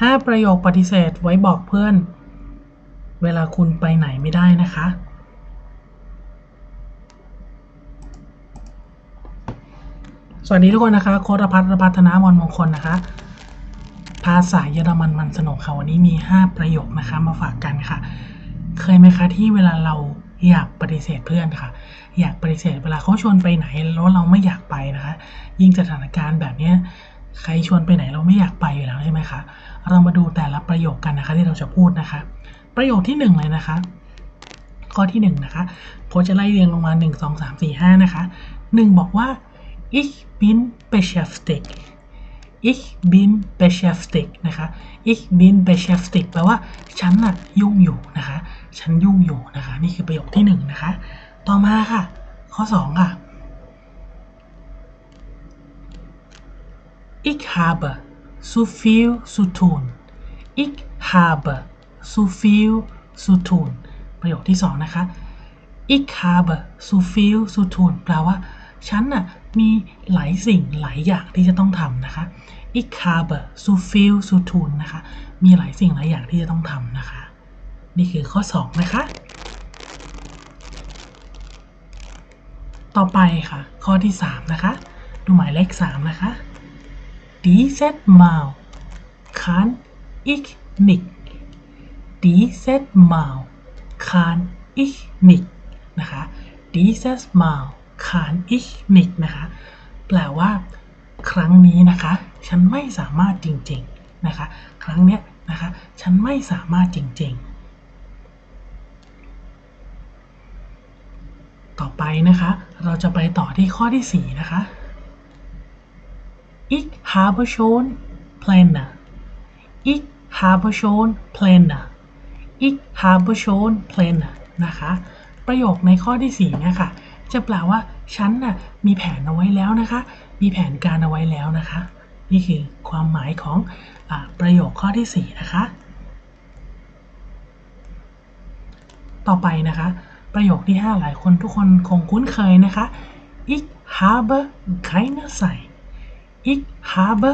5ประโยคปฏิเสธไว้บอกเพื่อน เวลาคุณไปไหนไม่ได้นะคะ สวัสดีทุกคนนะคะ โคตรพัฒน์พัฒนามนมงคลนะคะ ภาษาเยอรมันมันสนุกค่ะ วันนี้มี 5 ประโยคนะคะมาฝากกันค่ะ เคยไหมคะที่เวลาเราอยากปฏิเสธเพื่อนค่ะ อยากปฏิเสธเวลาเขาชวนไปไหนแล้วเราไม่อยากไปนะคะ ยิ่งสถานการณ์แบบนี้ ใครชวนไปไหนเราไม่อยากไปอยู่แล้วใช่ไหมคะ เรามาดูแต่ละประโยคกันนะคะที่เราจะพูดนะคะ ประโยคที่หนึ่งเลยนะคะ ข้อที่หนึ่งนะคะโพสต์จะไล่เรียงลงมาหนึ่งสองสามสี่ห้านะคะหนึ่งบอกว่า ich bin beschäftigt ich bin beschäftigt นะคะ ich bin beschäftigt แปลว่าฉันน่ะยุ่งอยู่นะคะ ฉันยุ่งอยู่นะคะ นี่คือประโยคที่หนึ่งนะคะ ต่อมาค่ะ ข้อสองค่ะ ich habe zu viel zu tun ich habe zu viel zu tun ประโยคที่สองนะคะ ich habe zu viel zu tun แปลว่า ฉันน่ะมีหลายสิ่งหลายอย่างที่จะต้องทำนะคะ ich habe zu viel zu tun นะคะ มีหลายสิ่งหลายอย่างที่จะต้องทำนะคะ นี่คือข้อ 2 นะคะ ต่อไปค่ะ ข้อที่ 3 นะคะ ดูหมายเลข 3 นะคะ dieses Mal kann ich nicht dieses Mal kann ich nicht นะคะ dieses Mal kann ich nicht นะคะ แปลว่า ครั้งนี้นะคะ ฉันไม่สามารถจริง ๆ นะคะ ครั้งเนี้ยนะคะ ฉันไม่สามารถจริง ๆต่อไปนะคะ เราจะไปต่อที่ข้อที่ 4 นะคะ Ich habe schon Pläne Ich habe schon Pläne Ich habe schon Pläne นะคะ ประโยคในข้อที่ 4 เนี่ยค่ะ จะแปลว่าฉันน่ะมีแผนเอาไว้แล้วนะคะ มีแผนการเอาไว้แล้วนะคะ นี่คือความหมายของอประโยคข้อที่ 4 นะคะ ต่อไปนะคะ ประโยคที่ 5 หลายคนทุกคนคงคุ้นเคยนะคะ ich habe keine Zeit ich habe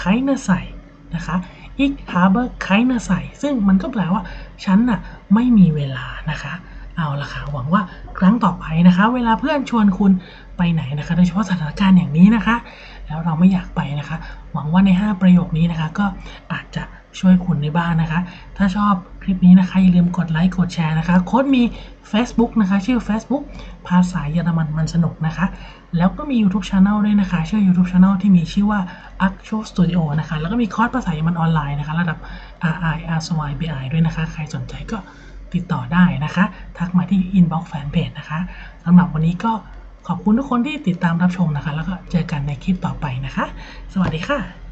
keine Zeit นะคะ ich habe keine Zeit ซึ่งมันก็แปลว่าฉันน่ะไม่มีเวลานะคะ เอาละค่ะ หวังว่าครั้งต่อไปนะคะ เวลาเพื่อนชวนคุณไปไหนนะคะ โดยเฉพาะสถานการณ์อย่างนี้นะคะ แล้วเราไม่อยากไปนะคะ หวังว่าใน 5 ประโยคนี้นะคะ ก็อาจจะช่วยคุณได้บ้างนะคะ ถ้าชอบคลิปนี้นะคะ อย่าลืมกดไลค์กดแชร์นะคะ โค้ดมี Facebook นะคะ ชื่อ Facebook ภาษาเยอรมันมันสนุกนะคะ แล้วก็มี YouTube Channel ด้วยนะคะ ชื่อ YouTube Channel ที่มีชื่อว่า Actual Studio นะคะ แล้วก็มีคอร์สภาษาเยอรมันออนไลน์นะคะ ระดับ RI RSY BI ด้วยนะคะ ใครสนใจก็ติดต่อได้นะคะ ทักมาที่ Inbox Fanpage นะคะสำหรับวันนี้ก็ขอบคุณทุกคนที่ติดตามรับชมนะคะ แล้วก็เจอกันในคลิปต่อไปนะคะ สวัสดีค่ะ